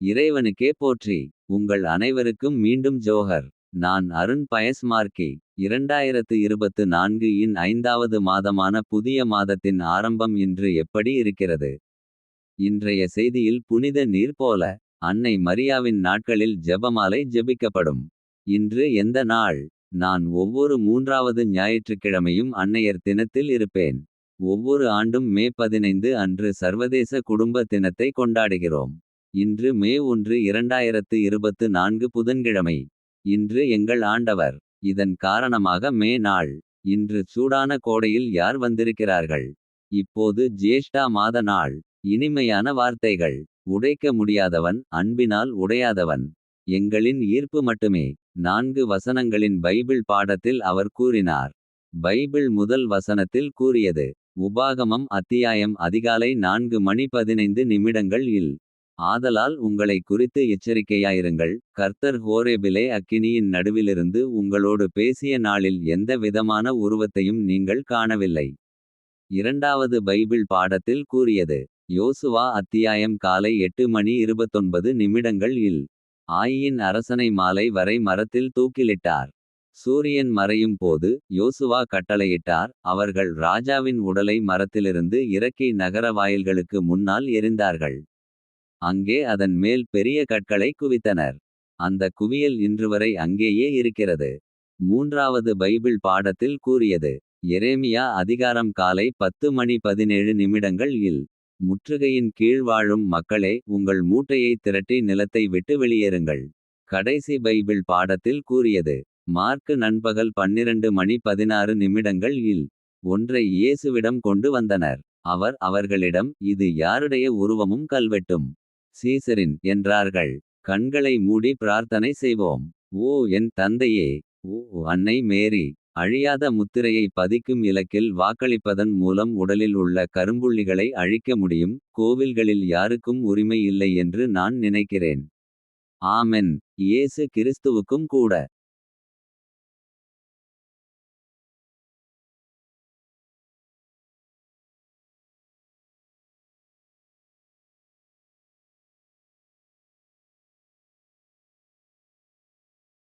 இறைவனுக்கே போற்றி. உங்கள் அனைவருக்கும் மீண்டும் ஜோஹர். நான் அருண் பயஸ் மார்க்கி. 2024 இன் ஐந்தாவது மாதமான புதிய மாதத்தின் ஆரம்பம் இன்று எப்படி இருக்கிறது. இன்றைய செய்தியில் புனித நீர் போல. அன்னை மரியாவின் நாட்களில் ஜெபமாலை ஜெபிக்கப்படும். இன்று எந்த நாள். நான் ஒவ்வொரு மூன்றாவது ஞாயிற்றுக்கிழமையும் அன்னையர் தினத்தில் இருப்பேன். ஒவ்வொரு ஆண்டும் மே 15 அன்று சர்வதேச குடும்ப தினத்தை கொண்டாடுகிறோம். இன்று மே 1 2024 புதன்கிழமை. இன்று எங்கள் ஆண்டவர். இதன் காரணமாக மே நாள். இன்று சூடான கோடையில் யார் வந்திருக்கிறார்கள். இப்போது ஜேஷ்டா மாத நாள். இனிமையான வார்த்தைகள். உடைக்க முடியாதவன் அன்பினால் உடையாதவன். எங்களின் ஈர்ப்பு மட்டுமே. நான்கு வசனங்களின் பைபிள் பாடத்தில் அவர் கூறினார். பைபிள் முதல் வசனத்தில் கூறியது. உபாகமம் அத்தியாயம் அதிகாலை நான்கு மணி 15 நிமிடங்கள் இல். ஆதலால் உங்களை குறித்து எச்சரிக்கையாயிருங்கள். கர்த்தர் ஹோரேபிலே அக்கினியின் நடுவிலிருந்து உங்களோடு பேசிய நாளில் எந்த விதமான உருவத்தையும் நீங்கள் காணவில்லை. இரண்டாவது பைபிள் பாடத்தில் கூறியது. யோசுவா அத்தியாயம் காலை எட்டு மணி 29 நிமிடங்கள் இல். ஆயியின் அரசனை மாலை வரை மரத்தில் தூக்கிலிட்டார். சூரியன் மறையும் போது யோசுவா கட்டளையிட்டார். அவர்கள் ராஜாவின் உடலை மரத்திலிருந்து இறக்கி நகர வாயில்களுக்கு முன்னால் எறிந்தார்கள். அங்கே அதன் மேல் பெரிய கற்களை குவித்தனர். அந்த குவியல் இன்றுவரை அங்கேயே இருக்கிறது. மூன்றாவது பைபிள் பாடத்தில் கூறியது. எரேமியா அதிகாரம் காலை 10 மணி 17 நிமிடங்கள் இல். முற்றுகையின் கீழ் வாழும் மக்களே உங்கள் மூட்டையை திரட்டி நிலத்தை விட்டு வெளியேறுங்கள். கடைசி பைபிள் பாடத்தில் கூறியது. மார்க்கு நண்பகல் 12 மணி 16 நிமிடங்கள் இல். ஒன்றை இயேசுவிடம் கொண்டு வந்தனர். அவர் அவர்களிடம் இது யாருடைய உருவமும் கல்வெட்டும். சீசரின் என்றார்கள். கண்களை மூடி பிரார்த்தனை செய்வோம். ஓ என் தந்தையே. ஓ அன்னை மேரி. அழியாத முத்திரையை பதிக்கும் இலக்கில் வாக்களிப்பதன் மூலம் உடலில் உள்ள கரும்புள்ளிகளை அழிக்க முடியும். கோவில்களில் யாருக்கும் உரிமை இல்லை என்று நான் நினைக்கிறேன். ஆமென் இயேசு கிறிஸ்துவுக்கும் கூட.